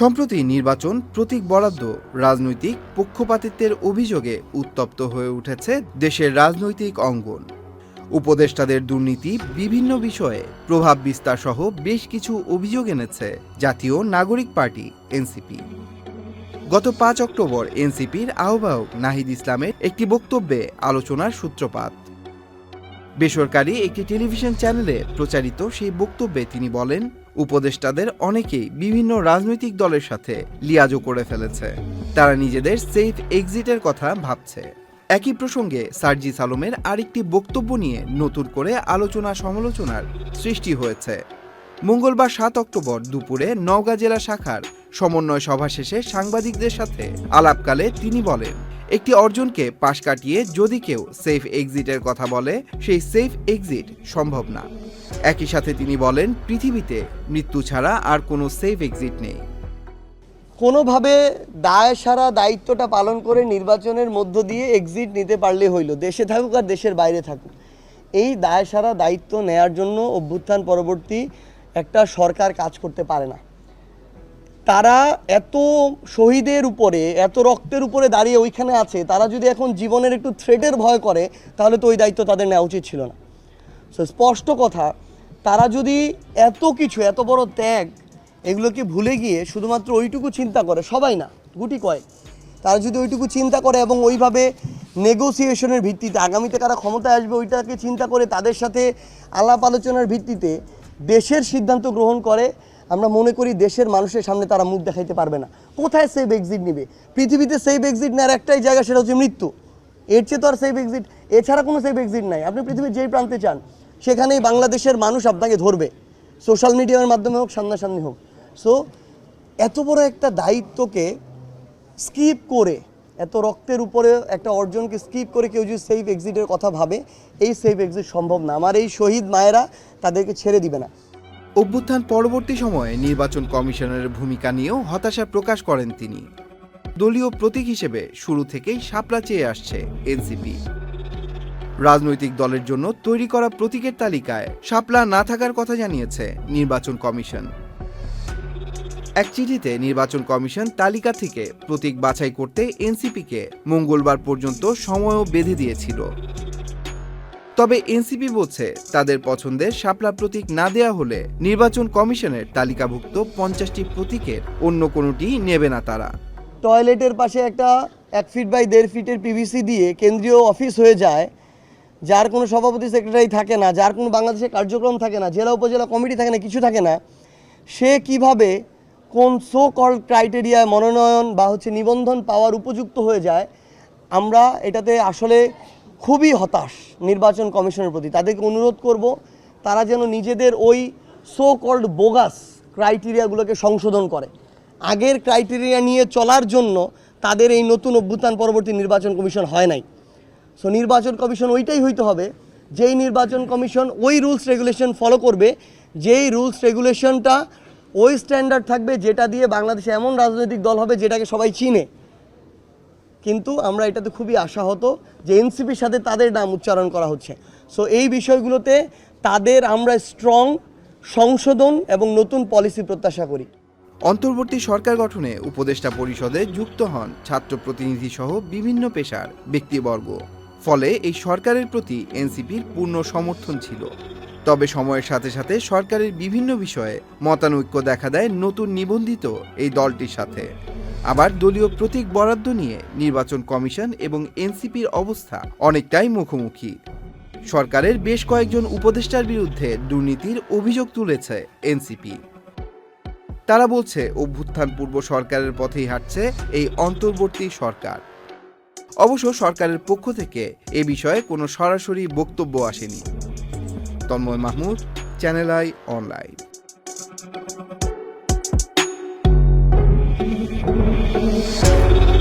সম্প্রতি নির্বাচন প্রতীক বরাদ্দ, রাজনৈতিক পক্ষপাতিত্বের অভিযোগে উত্তপ্ত হয়ে উঠেছে দেশের রাজনৈতিক অঙ্গন। উপদেষ্টাদের দুর্নীতি বিভিন্ন বিষয়ে প্রভাব বিস্তার সহ বেশ কিছু অভিযোগ এনেছে জাতীয় নাগরিক পার্টি, এনসিপি। গত পাঁচ অক্টোবর এনসিপির আহ্বায়ক নাহিদ ইসলামের একটি বক্তব্যে আলোচনার সূত্রপাত। বেসরকারি একটি টেলিভিশন চ্যানেলে প্রচারিত সেই বক্তব্যে তিনি বলেন উপদেষ্টাদের অনেকেই বিভিন্ন রাজনৈতিক দলের সাথে লিয়াজও করে ফেলেছে। তারা নিজেদের সেফ এক্সিটের কথা ভাবছে। একই প্রসঙ্গে সার্জিস আলমের আরেকটি বক্তব্য নিয়ে নতুন করে আলোচনা সমালোচনার সৃষ্টি হয়েছে। মঙ্গলবার সাত অক্টোবর দুপুরে নওগাঁ জেলা শাখার সমন্বয় সভা শেষে সাংবাদিকদের সাথে আলাপকালে তিনি বলেন, একটি অর্জনকে পাশ কাটিয়ে যদি কেউ সেফ এক্সিটের কথা বলে, সেই সেফ এক্সিট সম্ভব না। একই সাথে তিনি বলেন, পৃথিবীতে মৃত্যু ছাড়া আর কোনো সেফ এক্সিট নেই। কোনোভাবে দায় সারা দায়িত্বটা পালন করে নির্বাচনের মধ্য দিয়ে এক্সিট নিতে পারলে হইল, দেশে থাকুক আর দেশের বাইরে থাকুক। এই দায় সারা দায়িত্ব নেয়ার জন্য অভ্যুত্থান পরবর্তী একটা সরকার কাজ করতে পারে না। তারা এত শহীদের উপরে, এত রক্তের উপরে দাঁড়িয়ে ওইখানে আছে, তারা যদি এখন জীবনের একটু থ্রেটের ভয় করে, তাহলে তো ওই দায়িত্ব তাদের নেওয়া উচিত ছিল না। স্পষ্ট কথা তারা যদি এত কিছু, এত বড় ত্যাগ এগুলোকে ভুলে গিয়ে শুধুমাত্র ওইটুকু চিন্তা করে? সবাই না, গুটি কয়েক। তারা যদি ওইটুকু চিন্তা করে এবং ওইভাবে নেগোসিয়েশনের ভিত্তিতে, আগামীতে কারা ক্ষমতায় আসবে ওইটাকে চিন্তা করে তাদের সাথে আলাপ আলোচনার ভিত্তিতে দেশের সিদ্ধান্ত গ্রহণ করে, আমরা মনে করি দেশের মানুষের সামনে তারা মুখ দেখাইতে পারবে না। কোথায় সেফ এক্সিট নিবে? পৃথিবীতে সেফ এক্সিট নেওয়ার একটাই জায়গা সেটা হচ্ছে মৃত্যু। এর চেয়ে তো আর সেফ এক্সিট এছাড়া কোনো সেফ এক্সিট নাই। আপনি পৃথিবীর যেই প্রান্তে চান সেখানেই বাংলাদেশের মানুষ আপনাকে ধরবে। সোশ্যাল মিডিয়ার মাধ্যমে হোক, সামনাসামনি হোক। সো এত বড় একটা দায়িত্বকে স্কিপ করে, এত রক্তের উপরে একটা অর্জনকে স্কিপ করে কেউ যদি সেফ এক্সিটের কথা ভাবে, এই সেফ এক্সিট সম্ভব না। আমার এই শহীদ মায়েরা তাদেরকে ছেড়ে দিবে না। অভ্যুত্থান পরবর্তী সময়ে নির্বাচন কমিশনের ভূমিকা নিয়েও হতাশা প্রকাশ করেন তিনি। দলীয় প্রতীক হিসেবে শুরু থেকেই শাপলা চেয়ে আসছে এনসিপি। রাজনৈতিক দলের জন্য তৈরি করা প্রতীকের তালিকায় শাপলা না থাকার কথা জানিয়েছে নির্বাচন কমিশন। এক চিঠিতে নির্বাচন কমিশন তালিকা থেকে প্রতীক বাছাই করতে এনসিপিকে মঙ্গলবার পর্যন্ত সময়ও বেঁধে দিয়েছিল। তবে এনসিপি বলছে, তাদের পছন্দের শাপলা প্রতীক না দেয়া হলে নির্বাচন কমিশনের তালিকাভুক্ত পঞ্চাশটি প্রতীকের অন্য কোনোটি নেবে না তারা। টয়লেটের পাশে একটা এক ফিট বাই দেড় ফিটের পিভিসি দিয়ে কেন্দ্রীয় অফিস হয়ে যায় যার কোনো সভাপতি সেক্রেটারি থাকে না, যার কোনো বাংলাদেশে কার্যক্রম থাকে না, জেলা, উপজেলা কমিটি থাকে না, কিছু থাকে না, সে কীভাবে কোন সো কল ক্রাইটেরিয়ায় মনোনয়ন বা হচ্ছে নিবন্ধন পাওয়ার উপযুক্ত হয়ে যায়, আমরা এটাতে আসলে খুবই হতাশ নির্বাচন কমিশনের প্রতি। তাদেরকে অনুরোধ করব, তারা যেন নিজেদের ওই সো কল্ড বোগাস ক্রাইটেরিয়াগুলোকে সংশোধন করে। আগের ক্রাইটেরিয়া নিয়ে চলার জন্য তাদের এই নতুন অভ্যুত্থান পরবর্তী নির্বাচন কমিশন হয় নাই। সো নির্বাচন কমিশন ওইটাই হইতে হবে, যেই নির্বাচন কমিশন ওই রুলস রেগুলেশন ফলো করবে, যেই রুলস রেগুলেশনটা ওই স্ট্যান্ডার্ড থাকবে যেটা দিয়ে বাংলাদেশে এমন রাজনৈতিক দল হবে যেটাকে সবাই চিনে। কিন্তু আমরা এটাতে খুবই আশাহত যে এনসিপির সাথে তাদের নাম উচ্চারণ করা হচ্ছে। সো এই বিষয়গুলোতে তাদের আমরা স্ট্রং সংশোধন এবং নতুন পলিসি প্রত্যাশা করি। অন্তর্বর্তী সরকার গঠনে উপদেষ্টা পরিষদে যুক্ত হন ছাত্র প্রতিনিধি সহ বিভিন্ন পেশার ব্যক্তিবর্গ। ফলে এই সরকারের প্রতি এনসিপির পূর্ণ সমর্থন ছিল। তবে সময়ের সাথে সাথে সরকারের বিভিন্ন বিষয়ে মতানৈক্য দেখা দেয় নতুন নিবন্ধিত এই দলটির সাথে। আবার দলীয় প্রতীক বরাদ্দ নিয়ে নির্বাচন কমিশন এবং এনসিপির অবস্থা অনেকটাই মুখোমুখি। সরকারের বেশ কয়েকজন উপদেষ্টার বিরুদ্ধে দুর্নীতির অভিযোগ তুলেছে এনসিপি। তারা বলছে, অভ্যুত্থান পূর্ব সরকারের পথেই হাঁটছে এই অন্তর্বর্তী সরকার। অবশ্য সরকারের পক্ষ থেকে এ বিষয়ে কোনো সরাসরি বক্তব্য আসেনি Tanmoy Mahmud channel I online Thank you.